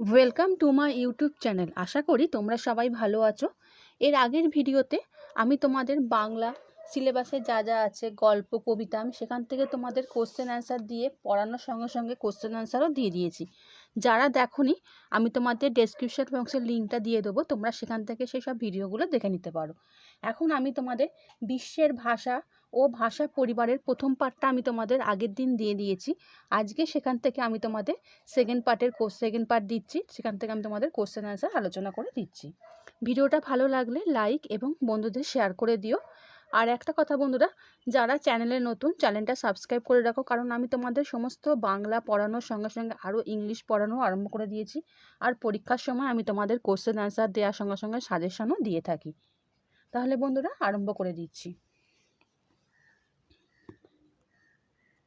Welcome to my YouTube channel আশা করি তোমরা সবাই ভালো আছো। এর আগের ভিডিওতে আমি তোমাদের বাংলা সিলেবাসে যা যা আছে, গল্প, কবিতা আমি সেখান থেকে তোমাদের কোশ্চেন অ্যান্সার দিয়ে পড়ানোর সঙ্গে সঙ্গে কোশ্চেন অ্যান্সারও দিয়ে দিয়েছি। যারা দেখোনি, আমি তোমাদের ডেসক্রিপশন বক্সের লিঙ্কটা দিয়ে দেবো, তোমরা সেখান থেকে সেই সব ভিডিওগুলো দেখে নিতে পারো। এখন আমি তোমাদের বিশ্বের ভাষা ও ভাষা পরিবারের প্রথম পার্টটা আমি তোমাদের আগের দিন দিয়ে দিয়েছি। আজকে সেখান থেকে আমি তোমাদের সেকেন্ড পার্টের কোর্স সেকেন্ড পার্ট দিচ্ছি, সেখান থেকে আমি তোমাদের কোশ্চেন অ্যান্সার আলোচনা করে দিচ্ছি। ভিডিওটা ভালো লাগলে লাইক এবং বন্ধুদের শেয়ার করে দিও। আর একটা কথা বন্ধুরা, যারা চ্যানেলে নতুন চ্যানেলটা সাবস্ক্রাইব করে রাখো, কারণ আমি তোমাদের সমস্ত বাংলা পড়ানোর সঙ্গে সঙ্গে আরও ইংলিশ পড়ানো আরম্ভ করে দিয়েছি। আর পরীক্ষার সময় আমি তোমাদের কোশ্চেন অ্যান্সার দেওয়ার সঙ্গে সঙ্গে সাজেশনও দিয়ে থাকি। তাহলে বন্ধুরা, আরম্ভ করে দিচ্ছি।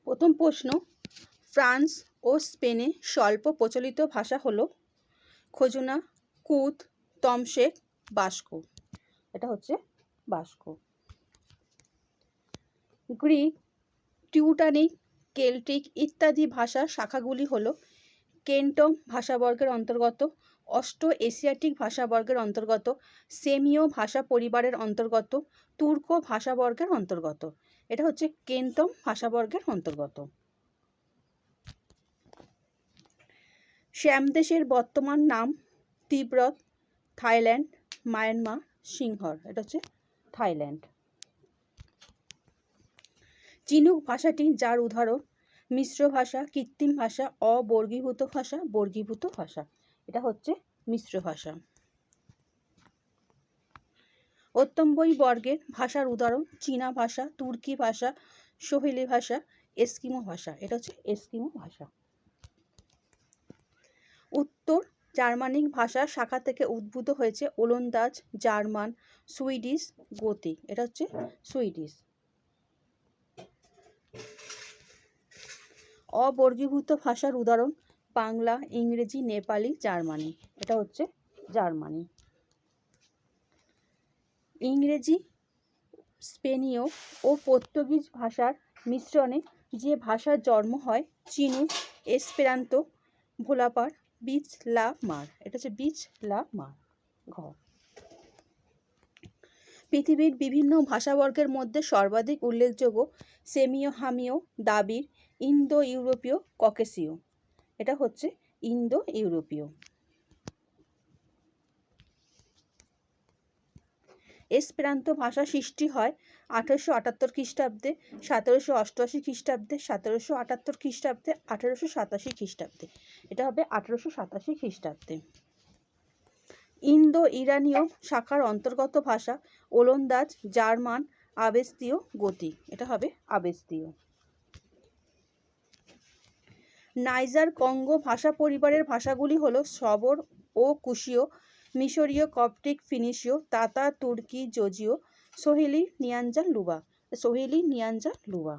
প্রথম প্রশ্ন, ফ্রান্স ও স্পেনে স্বল্প প্রচলিত ভাষা হল খোজনা, কুত তমশেক বাস্ক। এটা হচ্ছে বাস্ক। গ্রিক, টিউটানিক, কেল্টিক ইত্যাদি ভাষার শাখাগুলি হলো কেন্টম ভাষাবর্গের অন্তর্গত অষ্ট এশিয়াটিক ভাষাবর্গের অন্তর্গত, সেমীয় ভাষা পরিবারের অন্তর্গত, তুর্ক ভাষাবর্গের অন্তর্গত। এটা হচ্ছে কেন্তম ভাষাবর্গের অন্তর্গত। শ্যামদেশের বর্তমান নাম তিব্বত থাইল্যান্ড, মায়ানমার, সিংহর। এটা হচ্ছে থাইল্যান্ড। চিনুক ভাষাটি যার উদাহরণ? মিশ্র ভাষা, কৃত্রিম ভাষা, অবর্গীভূত ভাষা, বর্গীভূত ভাষা। এটা হচ্ছে মিশ্র ভাষা। অত্যম্বই বর্গের ভাষার উদাহরণ, চীনা ভাষা, তুর্কি ভাষা, সোহেলি ভাষা, এস্কিমো ভাষা। এটা হচ্ছে এস্কিমো ভাষা। উত্তর জার্মানিক ভাষা শাখা থেকে উদ্ভূত হয়েছে ওলন্দাজ, জার্মান, সুইডিশ গতি এটা হচ্ছে সুইডিশ। অবর্গীভূত ভাষার উদাহরণ, বাংলা, ইংরেজি, নেপালি, জার্মানি। এটা হচ্ছে জার্মানি। ইংরেজি, স্পেনীয় ও পর্তুগিজ ভাষার মিশ্রণে যে ভাষার জন্ম হয়, চিনু এসপেরান্তো ভোলাপার বিচ লা মার। এটা হচ্ছে বিচ লা মার ঘ পৃথিবীর বিভিন্ন ভাষাবর্গের মধ্যে সর্বাধিক উল্লেখযোগ্য সেমিও হামিও দাবির ইন্দো ইউরোপীয় ককেসীয় এটা হচ্ছে ইন্দো ইউরোপীয় এসপ্রান্ত ভাষা সৃষ্টি হয় আঠেরোশো আটাত্তর খ্রিস্টাব্দে, সতেরোশো অষ্টআশি খ্রিস্টাব্দে, সতেরোশো আটাত্তর খ্রিস্টাব্দে, আঠেরোশো সাতাশি খ্রিস্টাব্দে। এটা হবে আঠেরোশো সাতাশি খ্রিস্টাব্দে। ইন্দো ইরানীয় শাখার অন্তর্গত ভাষা ওলন্দাজ, জার্মান, আবেস্তীয় গতি। এটা হবে আবেস্তীয়। নাইজার কঙ্গো ভাষা পরিবারের ভাষাগুলি হলো সবর ও কুশীয়, মিশরীয়, কপটিক, ফিনিশীয়, তাতা, তুর্কি জর্জিয় সোহেলি নিয়াঞ্জা লুবা। সোহেলি নিয়াঞ্জা লুবা।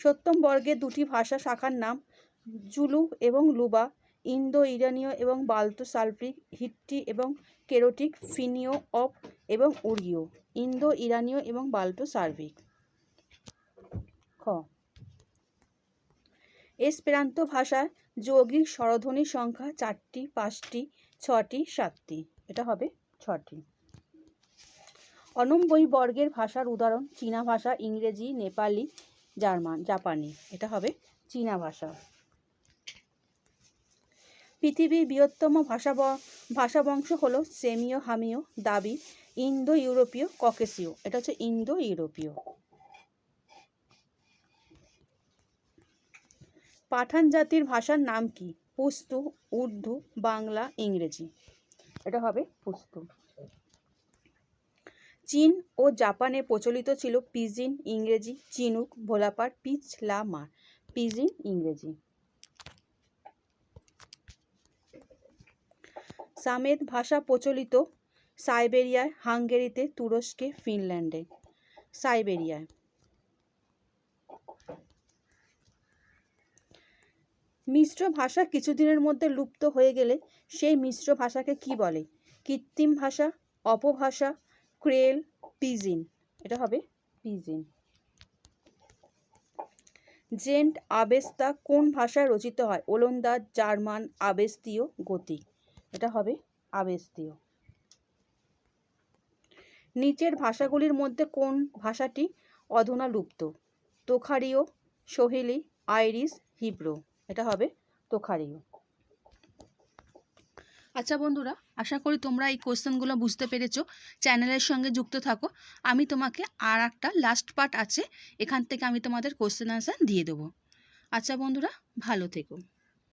সপ্তম বর্গের দুটি ভাষা শাখার নাম জুলু এবং লুবা। ইন্দো ইরানীয় এবং বাল্তো সালফ্রিক হিট্টি এবং কেরোটিক, ফিনিও অফ এবং উর্গীয় ইন্দো ইরানীয় এবং বাল্টো সার্বিক খ। এসপেরান্ত ভাষায় যৌগিক স্বরধ্বনির সংখ্যা চারটি, পাঁচটি, ছটি, সাতটি। এটা হবে ছটি। অনম্বই বর্গের ভাষার উদাহরণ চীনা ভাষা, ইংরেজি, নেপালি, জার্মান, জাপানি। এটা হবে চীনা ভাষা। পৃথিবীর বৃহত্তম ভাষা ভাষা বংশ হল সেমিও হামিও দাবি ইন্দো ইউরোপীয় ককেসীয় এটা হচ্ছে ইন্দো ইউরোপীয় পাঠান জাতির ভাষার নাম কি? পুস্তু, উর্দু, বাংলা, ইংরেজি। এটা হবে পুস্তু। চীন ও জাপানে প্রচলিত ছিল পিজিন, ইংরেজি, চিনুক ভোলাপার পিচ, লা, মার। পিজিন, ইংরেজি। সামেদ ভাষা প্রচলিত সাইবেরিয়ায়, হাঙ্গেরিতে, তুরস্কে, ফিনল্যান্ডে। সাইবেরিয়ায়। মিশ্র ভাষা কিছুদিনের মধ্যে লুপ্ত হয়ে গেলে সেই মিশ্র ভাষাকে কি বলে? কৃত্রিম ভাষা, অপভাষা, ক্রেল, পিজিন। এটা হবে পিজিন। জেন্ট আবেস্তা কোন ভাষায় রচিত হয়? ওলন্দাজ, জার্মান, আবেস্তীয় গতিক এটা হবে আবেস্তীয়। নিচের ভাষাগুলির মধ্যে কোন ভাষাটি অধুনা লুপ্ত? তোখারীয়, সোহেলি, আইরিশ, হিব্রু। এটা হবে তোখারীয়। আচ্ছা বন্ধুরা, আশা করি তোমরা এই কোশ্চেনগুলো বুঝতে পেরেছ। চ্যানেলের সঙ্গে যুক্ত থাকো। আমি তোমাকে আর একটা লাস্ট পার্ট আছে। এখান থেকে আমি তোমাদের কোশ্চেন আনসার দিয়ে দেবো। আচ্ছা বন্ধুরা, ভালো থেকো।